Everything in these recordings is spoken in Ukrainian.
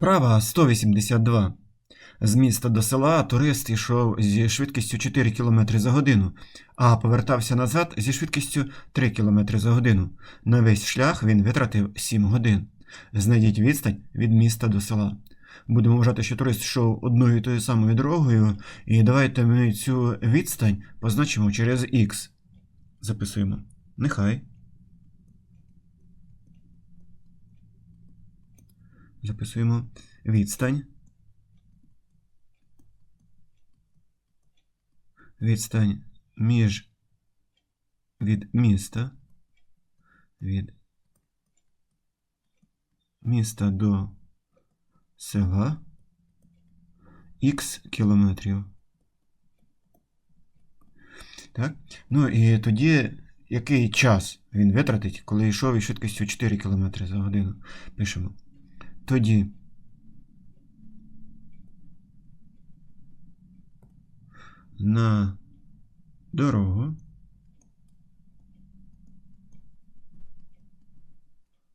Вправа 182. З міста до села турист йшов зі швидкістю 4 км за годину, а повертався назад зі швидкістю 3 км за годину. На весь шлях він витратив 7 годин. Знайдіть відстань від міста до села. Будемо вважати, що турист йшов одною і тою самою дорогою, і давайте ми цю відстань позначимо через Х. Записуємо. Нехай. Записуємо відстань. Відстань між від міста. Від міста до села х кілометрів. Так? Ну і тоді який час він витратить, коли йшов із швидкістю 4 км за годину? Пишемо. Тоді. На дорогу.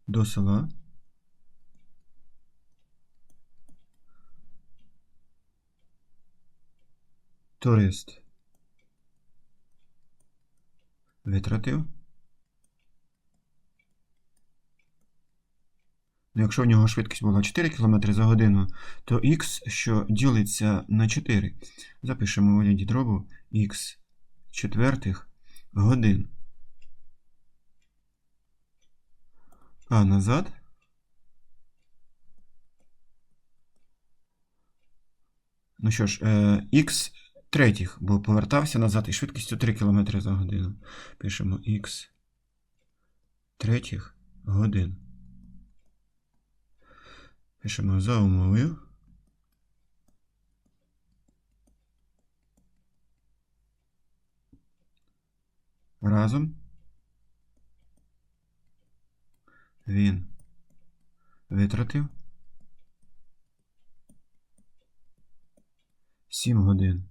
До села. Турист. Витратив. Ну, якщо в нього швидкість була 4 км за годину, то х, що ділиться на 4, запишемо у вигляді дробу х четвертих годин. А назад Ну що ж, е, х третіх, бо повертався назад із швидкістю 3 км за годину. Пишемо х третіх годин. Пишемо за умовою. Разом він витратив 7 годин.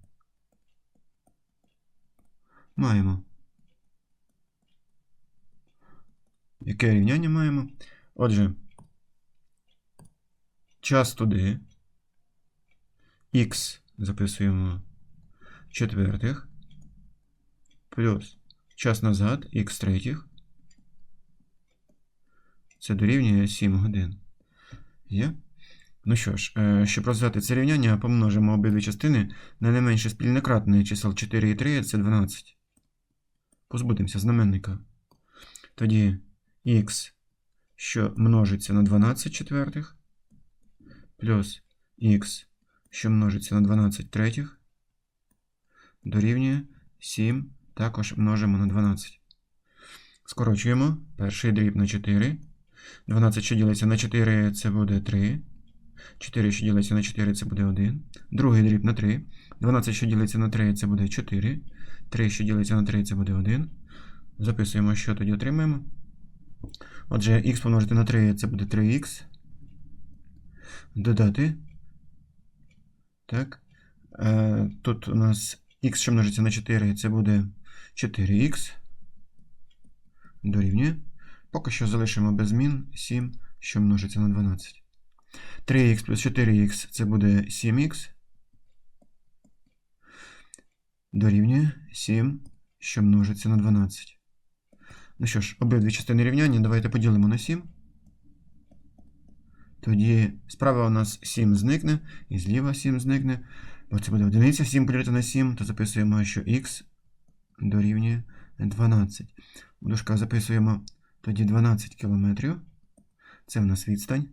Маємо. Яке рівняння маємо? Отже, час туди. Х записуємо четвертих. Плюс час назад х третіх. Це дорівнює 7 годин. Є? Ну що ж, е, щоб розв'язати це рівняння, помножимо обидві частини на не менше спільнократне чисел 4 і 3 це 12. Позбудемося знаменника. Тоді х, що множиться на 12 четвертих, плюс х, що множиться на 12 третіх, дорівнює 7, також множимо на 12. Скорочуємо перший дріб на 4. 12, що ділиться на 4, це буде 3. 4, що ділиться на 4, це буде 1. Другий дріб на 3. 12, що ділиться на 3, це буде 4. 3, що ділиться на 3, це буде 1. Записуємо, що тоді отримаємо. Отже, х помножити на 3 це буде 3х. Додати. Так. Е, Тут у нас х, що множиться на 4, це буде 4х. Дорівнює. Поки що залишимо без змін 7, що множиться на 12. 3х плюс 4х це буде 7х. Дорівнює 7, що множиться на 12. Ну що ж, обидві частини рівняння давайте поділимо на 7. Тоді справа у нас 7 зникне, і зліва 7 зникне. Бо це буде одиниця 7 поділити на 7, то записуємо, що х дорівнює 12. У дужках записуємо тоді 12 кілометрів. Це в нас відстань.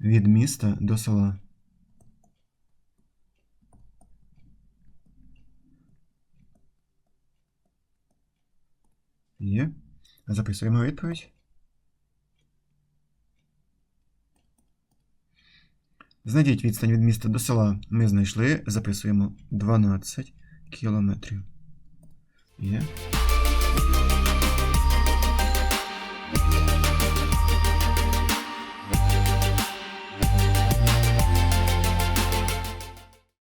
Від міста до села. Є. Записуємо відповідь. Знайдіть відстань від міста до села. Ми знайшли. Записуємо 12 кілометрів. Є.